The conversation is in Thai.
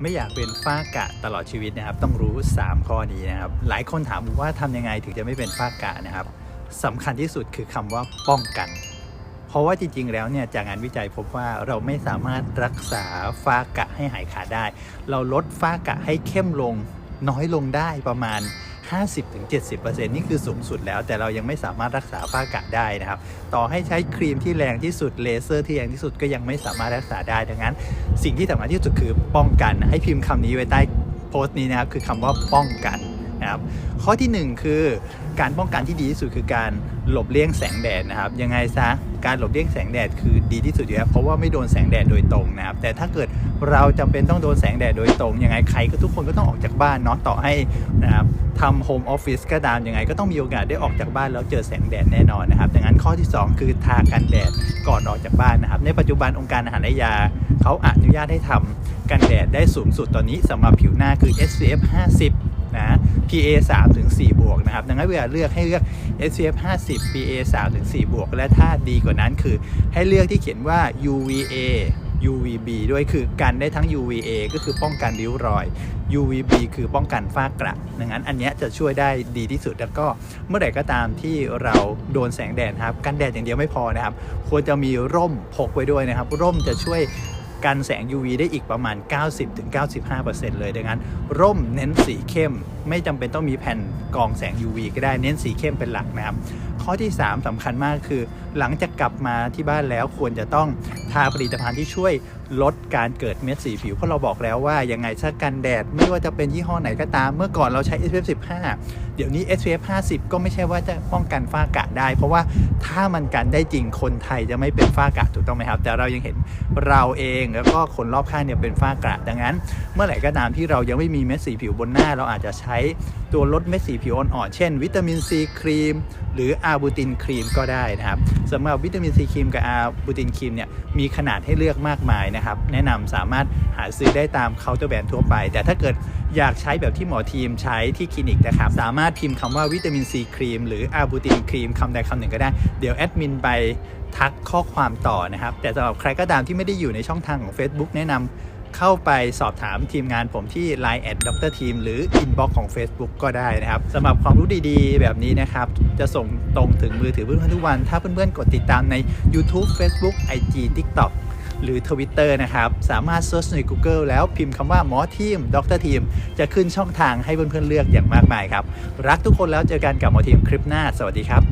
ไม่อยากเป็นฝ้ากะตลอดชีวิตนะครับ ต้องรู้ 3 ข้อนี้นะครับ หลายคนถามผมว่าทำยังไงถึงจะไม่เป็นฝ้ากะนะครับสำคัญที่สุดคือคำว่าป้องกัน เพราะว่าจริง ๆ แล้วเนี่ยจากงานวิจัยพบว่าเราไม่สามารถรักษาฝ้ากะให้หายขาดได้ เราลดฝ้ากะให้เข้มลงน้อยลงได้ประมาณ 50-70%นี่คือสูงสุดแล้ว แต่เรายังไม่สามารถรักษาฝ้ากระได้นะครับ ต่อให้ใช้ครีมที่แรงที่สุดเลเซอร์ที่แรงที่สุดก็ยังไม่สามารถรักษาได้ดังนั้น สิ่งที่สำคัญที่สุดคือป้องกันให้พิมพ์คำนี้ไว้ใต้โพสต์นี้นะครับคือคำว่าป้องกัน นะครับ ข้อที่หนึ่งคือการป้องกันที่ดีที่สุดคือการหลบเลี่ยงแสงแดดนะครับ ยังไงซะการหลบเลี่ยงแสงแดดคือดีที่สุดอยู่แล้วเพราะว่าไม่โดนแสงแดดโดยตรงนะครับ แต่ถ้าเกิดเราจำเป็นต้องโดนแสงแดดโดยตรงยังไงใครก็ทุกคนก็ต้องออกจากบ้านเนาะต่อให้นะครับทำโฮมออฟฟิศก็ตามยังไงก็ต้องมีโอกาสได้ออกจากบ้านแล้วเจอแสงแดดแน่นอนนะครับดังนั้นข้อที่ 2 คือทากันแดดก่อนออกจากบ้านนะครับ ในปัจจุบันองค์การอาหารและยาเขาอนุญาตให้ทำกันแดดได้สูงสุดตอนนี้สำหรับผิวหน้าคือ SPF 50นะ PA 3ถึง4บวกนะครับ ดังนั้นเวลาเลือกให้เลือก SPF 50 PA 3ถึง4บวก และถ้าดีกว่านั้นคือ ให้เลือกที่เขียนว่า UVA UVB ด้วยคือกันได้ทั้ง UVA ก็คือป้องกันริ้วรอย UVB คือป้องกันฝ้ากระดังนั้นอันนี้จะช่วยได้ดีที่สุดแล้วก็เมื่อไหร่ก็ตามที่เราโดนแสงแดดครับ กันแดดอย่างเดียวไม่พอนะครับ ควรจะมีร่มพกไว้ด้วยนะครับ ร่มจะช่วย กันแสง UV ได้อีกประมาณ 90-95%เลยดังนั้น ร่มเน้นสีเข้ม ไม่จำเป็นต้องมีแผ่นกรองแสง UV ก็ได้เน้นสีเข้มเป็นหลักนะครับ ข้อที่ 3สำคัญมากคือ หลังจากกลับมาที่บ้านแล้วควรจะต้องทาผลิตภัณฑ์ที่ช่วยลดการเกิดเม็ดสีผิว เพราะเราบอกแล้วว่ายังไงถ้ากันแดด ไม่ว่าจะเป็นยี่ห้อไหนก็ตาม เมื่อก่อนเราใช้ SPF 15 เดี๋ยวนี้ SPF 50 ก็ไม่ใช่ว่าจะป้องกันฝ้ากระได้ เพราะว่าถ้ามันกันได้จริงคนไทยจะไม่เป็นฝ้ากระถูกต้องไหมครับ แต่เรายังเห็นเราเองแล้วก็คนรอบข้างเนี่ยเป็นฝ้ากระดังนั้น เมื่อไหร่ก็ตามที่เรายังไม่มีเม็ดสีผิวบนหน้า เราอาจจะใช้ตัวลดเม็ดสีผิวอ่อนๆเช่น วิตามินซีครีม หรืออาบูตินครีมก็ได้นะครับสำหรับวิตามินซีครีมกับอาบูตินครีมเนี่ยมีขนาดให้เลือกมากมายนะครับ แนะนำสามารถหาซื้อได้ตามเคาน์เตอร์แบรนด์ทั่วไป แต่ถ้าเกิดอยากใช้แบบที่หมอทีมใช้ที่คลินิกนะครับ สามารถพิมพ์คำว่าวิตามินซีครีมหรืออาบูตินครีมคำใดคำหนึ่งก็ได้ เดี๋ยวแอดมินไปทักข้อความต่อนะครับ แต่สำหรับใครก็ตามที่ไม่ได้อยู่ในช่องทางของ Facebook แนะนำ เข้าไปสอบถามทีมงานผมที่ Line แอดดรทีมหรือ Inbox ของ Facebook ก็ได้นะครับสำหรับความรู้ดีๆ แบบนี้นะครับ จะส่งตรงถึงมือถือเพื่อนๆทุกวัน ถ้าเพื่อนๆ กดติดตามใน YouTube Facebook IG TikTok หรือ Twitter นะครับ สามารถเซิร์ชใน Google แล้วพิมพ์คำว่าหมอทีมด็อกเตอร์ทีม จะขึ้นช่องทางให้เพื่อนๆเลือกอย่างมากมายครับ รักทุกคนแล้วเจอกันกับหมอทีมคลิปหน้า สวัสดีครับ